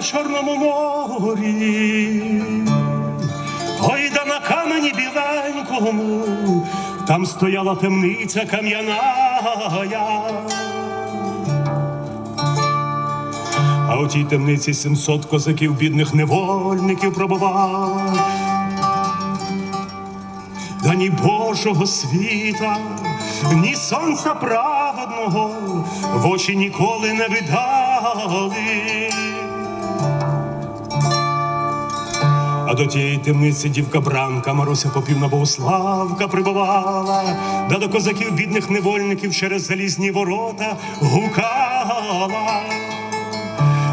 на Чорному морі, ой, да на камені біленькому, там стояла темниця кам'яна. А у тій темниці 700 козаків бідних невольників пробувало. Да ні Божого світа, ні сонця праведного в очі ніколи не видали. А до тієї темниці дівка Бранка, Маруся Попівна Богославка прибувала, да до козаків бідних невольників через залізні ворота гукала.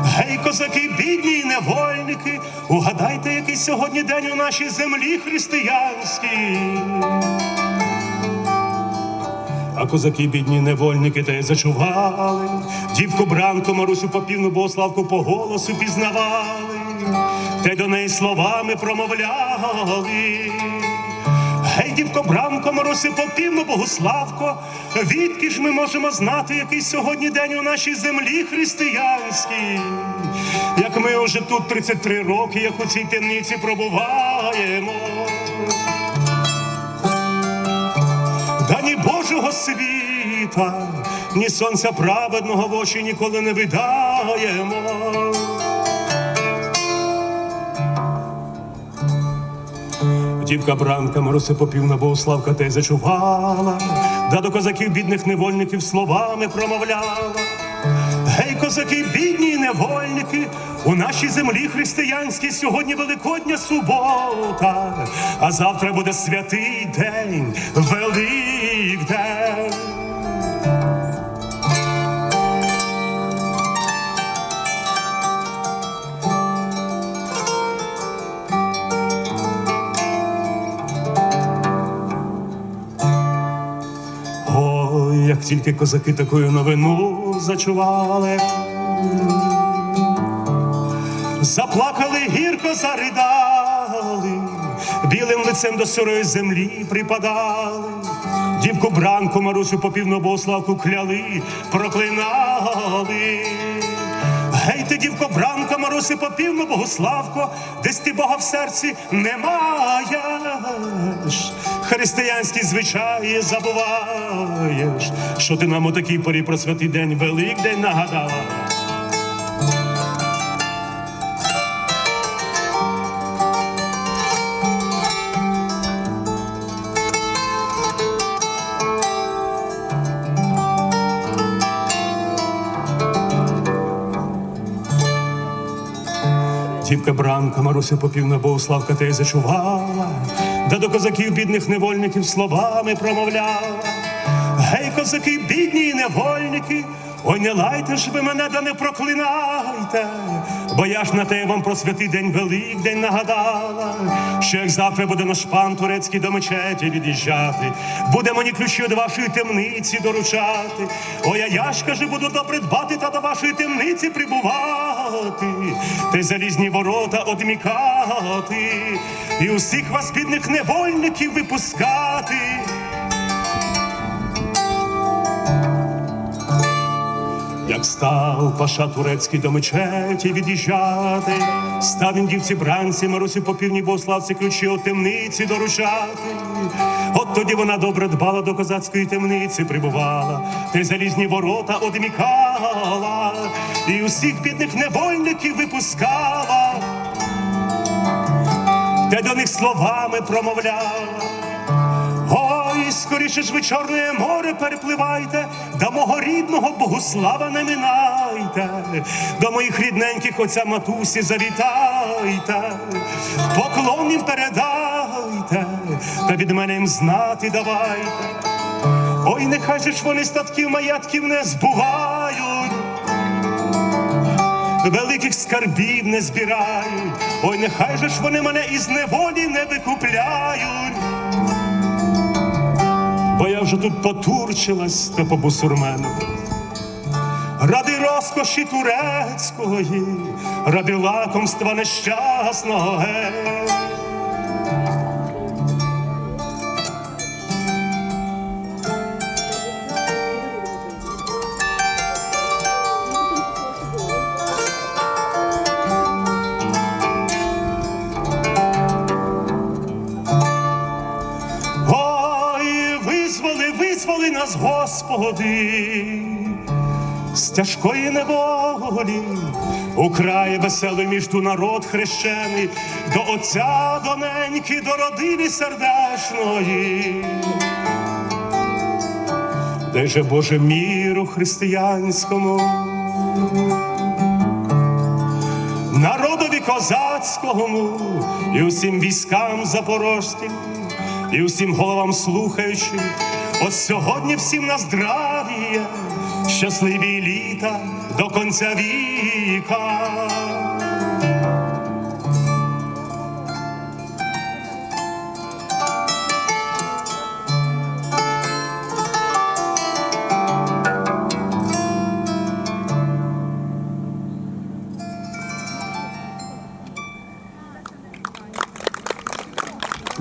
Гей, козаки, бідні невольники, угадайте, який сьогодні день у нашій землі християнській. А козаки, бідні невольники, те зачували, дівку бранку, Марусю Попівну Богославку по голосу пізнавали, те до неї словами промовляли. Гей, дівко, бранко, Марусю Попівну Богославко, відки ж ми можемо знати, який сьогодні день у нашій землі християнській? Як ми вже тут 33 роки, як у цій темниці пробуваємо. Божого світа, ні сонця праведного в очі ніколи не видаємо. Дівка Бранка, Маруся Попівна, Богославка те й зачувала, да до козаків бідних невольників словами промовляла. Гей, козаки, бідні невольники, у нашій землі християнській сьогодні Великодня субота, а завтра буде святий день, як тільки козаки такою новину зачували, заплакали гірко заридали, білим лицем до сирої землі припадали, дівку бранку Марусю попівну Богославку кляли, проклинали. Гей ти, дівко, бранка, Маруси попівно, Богославко, десь ти Бога в серці не маєш. Християнські звичаї забуваєш, що ти нам у такій порі про святий день Великдень нагадала. Дівка Бранка, Маруся Попівна, Богославка те зачувала, да до козаків бідних невольників словами промовляла. Гей, козаки, бідні невольники, ой, не лайте ж ви мене, да не проклинайте, бо я ж на те вам про святий день Великдень нагадала, що як завтра буде наш пан турецький до мечеті від'їжджати, буде мені ключі до вашої темниці доручати. Ой, а я ж каже, буду добре дбати та до вашої темниці прибувати, й залізні ворота одмікати, і усіх вас бідних невольників випускати. Як став паша турецький до мечеті від'їжджати, став він дівці бранці, Марусі по півній Богославці ключі от темниці доручати. От тоді вона добре дбала до козацької темниці прибувала, та й залізні ворота одмікала, і усіх бідних невольників випускала, та до них словами промовляла. Скоріше ж ви чорне море перепливайте, до мого рідного Богослава не минайте, до моїх рідненьких отця матусі завітайте, поклон їм передайте, та від мене їм знати давайте. Ой, нехай же ж вони статків маєтків не збувають. Великих скарбів не збирають, ой, нехай же ж вони мене із неволі не викупляють. Бо я вже тут потурчилась та по бусурмену. Ради розкоші турецької, ради лакомства нещасного. Гей. Визволи нас, Господи, з тяжкої неволі, у край веселий між ту народ хрещений, до Отця доненьки, до родини сердешної. Де же Боже міру християнському, народові козацькому і усім військам запорожцям, і усім головам слухаючим, от сьогодні всім на здрав'я, щасливі літа до конця віка.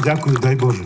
Дякую, дай Боже.